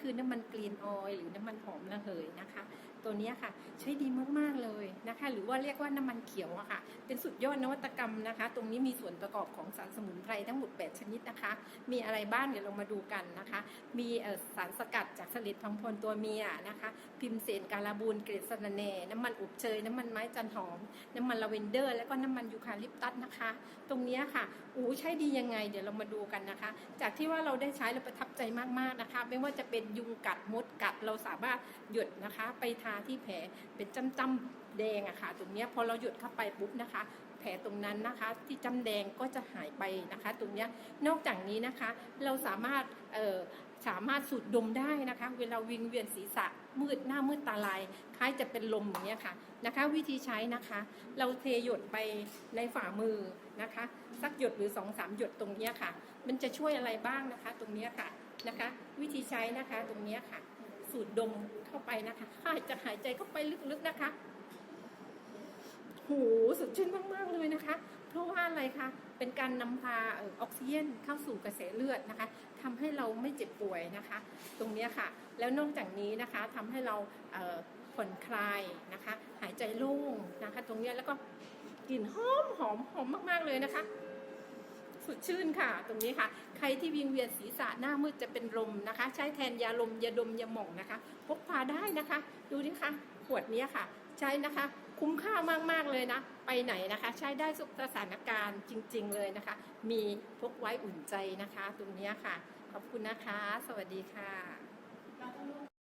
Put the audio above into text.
คือน้ำมันกรีนออยหรือน้ำมันหอมระเหยนะคะ ตัวนี้ค่ะใช้ดีมากๆเลยนะคะ หรือว่าเรียกว่าน้ำมันเขียวอะค่ะ เป็นสุดยอดนวัตกรรมนะคะ ตรงนี้มีส่วนประกอบของสารสมุนไพรทั้งหมด 8 ชนิดนะคะ มีอะไรบ้างเดี๋ยวเรามาดูกันนะคะ มีสารสกัดจากสลิดพังพรตัวเมียนะคะ พิมเสนการาบูนเกรดสนาเนน้ำมันอบเชยน้ำมันไม้จันหอม น้ำมันลาเวนเดอร์ แล้วก็น้ำมันยูคาลิปตัสนะคะ ตรงนี้ค่ะอู้ใช้ดียังไง เดี๋ยวเรามาดูกันนะคะ จากที่ว่าเราได้ใช้เราประทับใจมากๆนะคะ ไม่ว่าจะเป็นยุงกัดมดกัด เราสามารถหยดนะคะ ไปทาที่แผลเป็นจ้ำๆแดงอะค่ะ ตรงนี้พอเราหยดเข้าไปปุ๊บนะคะ แผลตรงนั้นนะคะ ที่จ้ำแดงก็จะหายไปนะคะ ตรงนี้นอกจากนี้นะคะ เราสามารถ สามารถสูดดมได้นะคะ เวลาวิงเวียนศีรษะมืดหน้ามืดตาลาย คล้ายจะเป็นลมอย่างเงี้ยค่ะนะคะ วิธีใช้นะคะ เราเทหยดไปในฝ่ามือนะคะ สักหยดหรือ2อสามหยดตรงเนี้ยค่ะ มันจะช่วยอะไรบ้างนะคะ ตรงเนี้ยค่ะนะคะ วิธีใช้นะคะตรงเนี้ยค่ะ สูดดมเข้าไปนะคะหายจะหายใจเข้าไปลึกๆนะคะ หูสดชื่นมาก ๆ เลยนะคะ เพราะว่าอะไรคะ เป็นการนำพาออกซิเจนเข้าสู่กระแสเลือดนะคะทำให้เราไม่เจ็บป่วยนะคะ ตรงนี้ค่ะ แล้วนอกจากนี้นะคะทำให้เราผ่อนคลายนะคะ หายใจโล่งนะคะ ตรงนี้แล้วก็กลิ่นหอมหอมหอมมาก ๆ เลยนะคะสดชื่นค่ะ ตรงนี้ค่ะ ใครที่วิงเวียนศีรษะหน้ามืดจะเป็นลมนะคะ ใช้แทนยาลมยาดมยาหม่องนะคะ พกพาได้นะคะ ดูนี่ค่ะขวดนี้ค่ะ ใช้นะคะ คุ้มค่ามาก ๆ เลยนะ ไปไหนนะคะ ใช้ได้ทุกสถานการณ์จริง ๆ เลยนะคะ มีพกไว้อุ่นใจนะคะ ตรงนี้ค่ะ ขอบคุณนะคะ สวัสดีค่ะ